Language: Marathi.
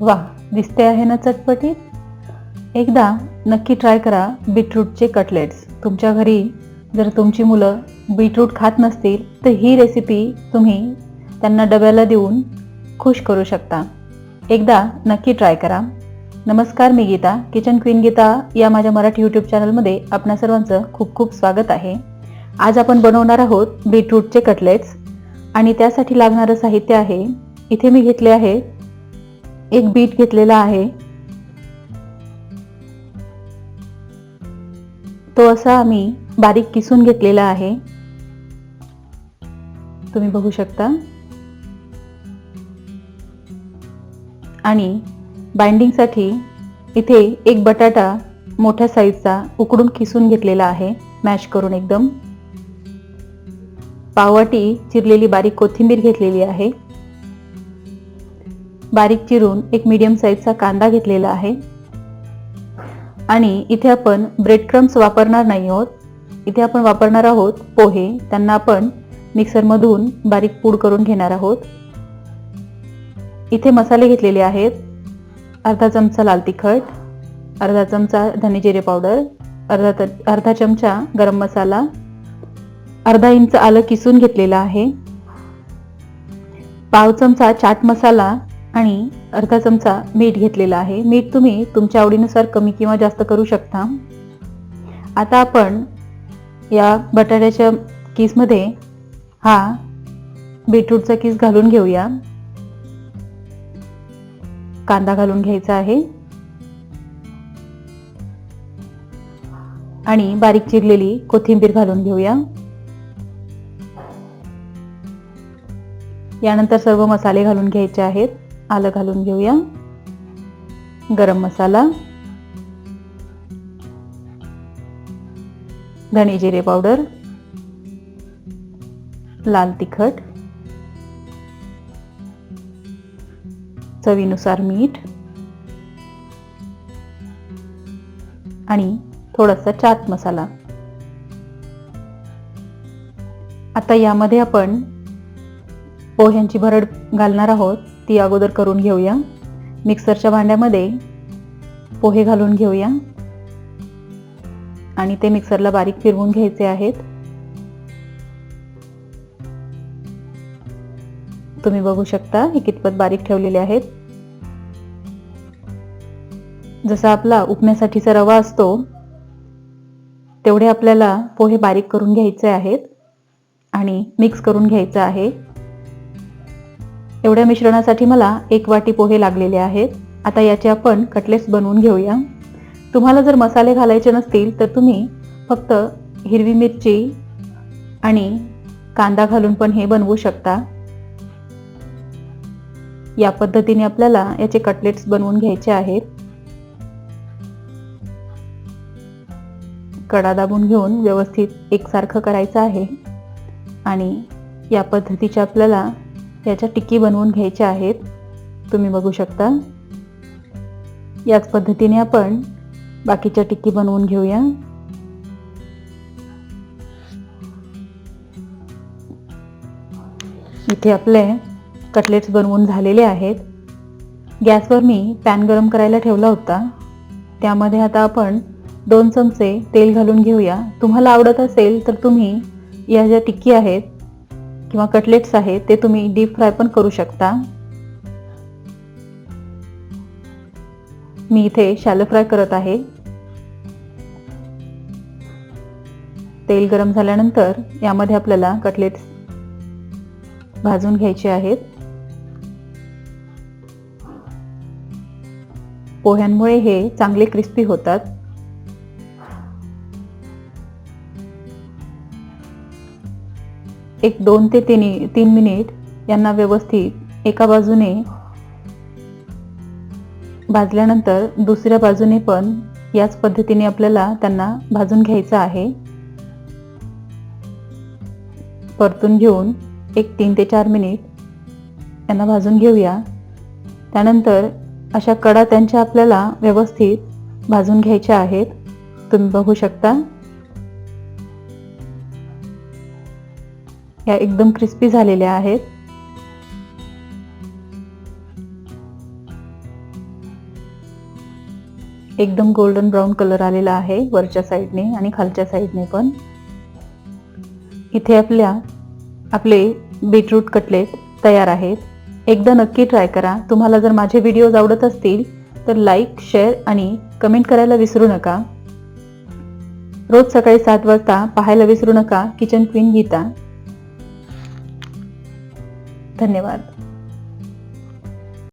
वा दिसते आहे ना चटपटीत? एकदा नक्की ट्राय करा बीटरूटचे कटलेट्स तुमच्या घरी जर तुमची मुलं बीटरूट खात नसतील तर ही रेसिपी तुम्ही त्यांना डब्याला देऊन खुश करू शकता. एकदा नक्की ट्राय करा. नमस्कार मी गीता किचन क्वीन गीता या माझ्या मराठी यूट्यूब चॅनलमध्ये आपणा सर्वांचं खूप खूप स्वागत आहे. आज आपण बनवणार आहोत बीटरूटचे कटलेट्स आणि त्यासाठी लागणारं साहित्य आहे इथे मी घेतले आहे एक बीट घेतलेला आहे. तो असा आम्ही बारीक किसून घेतलेला आहे. तुम्ही बघू शकता. आणि बाइंडिंगसाठी इथे एक बटाटा मोठ्या साईजचा उकडून किसून घेतलेला आहे. मॅश करून एकदम. पाववाटी चिरलेली बारीक कोथिंबीर घेतलेली आहे. बारीक चिरून एक मीडियम साईजचा कांदा घेतलेला आहे. आणि इथे आपण ब्रेड क्रम्स वापरणार नाही आहोत. इथे आपण वापरणार आहोत पोहे. त्यांना आपण मिक्सरमधून बारीक पूड करून घेणार आहोत. इथे मसाले घेतलेले आहेत. अर्धा चमचा लाल तिखट अर्धा चमचा धने जिरे पावडर अर्धा त अर्धा चमचा गरम मसाला अर्धा इंच आलं किसून घेतलेलं आहे. पाव चमचा चाट मसाला आणि अर्धा चमचा मीठ घेतलेला आहे. मीठ तुम्ही तुमच्या आवडीनुसार कमी किंवा जास्त करू शकता. आता आपण या बटाट्याच्या किसमध्ये हा बीटरूटचा किस घालून घेऊया. कांदा घालून घ्यायचा आहे. आणि बारीक चिरलेली कोथिंबीर घालून घेऊया. यानंतर सर्व मसाले घालून घ्यायचे आहेत. आलं घालून घेऊया. गरम मसाला. धणे जिरे पावडर. लाल तिखट. चवीनुसार मीठ. आणि थोडासा चाट मसाला. आता यामध्ये आपण पोह्यांची भरड घालणार आहोत. ती अगोदर करून घेऊया. मिक्सरच्या भांड्यामध्ये पोहे घालून घेऊया. आणि ते मिक्सरला बारीक फिरवून घ्यायचे आहेत. तुम्ही बघू शकता हे कितपत बारीक ठेवलेले आहेत. जसा आपला उपण्यासाठीचा रवा असतो तेवढे आपल्याला पोहे बारीक करून घ्यायचे आहेत. आणि मिक्स करून घ्यायचं आहे. एवढ्या मिश्रणासाठी मला एक वाटी पोहे लागलेले आहेत. आता याचे आपण कटलेट्स बनवून घेऊया. तुम्हाला जर मसाले घालायचे नसतील तर तुम्ही फक्त हिरवी मिरची आणि कांदा घालून पण हे बनवू शकता. या पद्धतीने आपल्याला याचे कटलेट्स बनवून घ्यायचे आहेत. कडा दाबून घेऊन व्यवस्थित एकसारखं करायचं आहे. आणि या पद्धतीचे आपल्याला याच्या टिक्की बनवून घ्यायच्या आहेत. तुम्ही बघू शकता. याच पद्धतीने आपण बाकीच्या टिक्की बनवून घेऊया. इथे आपले कटलेट्स बनवून झालेले आहेत. गॅसवर मी पॅन गरम करायला ठेवला होता. त्यामध्ये आता आपण दोन चमचे तेल घालून घेऊया. तुम्हाला आवडत असेल तर तुम्ही या ज्या टिक्की आहेत किंवा कटलेट्स आहेत ते तुम्ही डीप फ्राय पण करू शकता. मी इथे शॅलो फ्राय करत आहे. तेल गरम झाल्यानंतर यामध्ये आपल्याला कटलेट्स भाजून घ्यायचे आहेत. पोह्यांमुळे हे चांगले क्रिस्पी होतात. एक दोन ते तीन तीन मिनिट यांना व्यवस्थित एका बाजूने भाजल्यानंतर दुसऱ्या बाजूने पण याच पद्धतीने आपल्याला त्यांना भाजून घ्यायचं आहे. परतून घेऊन एक तीन ते चार मिनिट त्यांना भाजून घेऊया. त्यानंतर अशा कडा त्यांच्या आपल्याला व्यवस्थित भाजून घ्यायच्या आहेत. तुम्ही बघू शकता. ह्या एकदम क्रिस्पी झालेल्या आहेत. एकदम गोल्डन ब्राऊन कलर आलेला आहे वरच्या साईडने आणि खालच्या साईडने पण. इथे आपल्या आपले बीटरूट कटलेट तयार आहेत. एकदा नक्की ट्राय करा. तुम्हाला जर माझे व्हिडिओज आवडत असतील तर लाईक शेअर आणि कमेंट करायला विसरू नका. रोज सकाळी सात वाजता पाहायला विसरू नका किचन क्वीन गीता. धन्यवाद.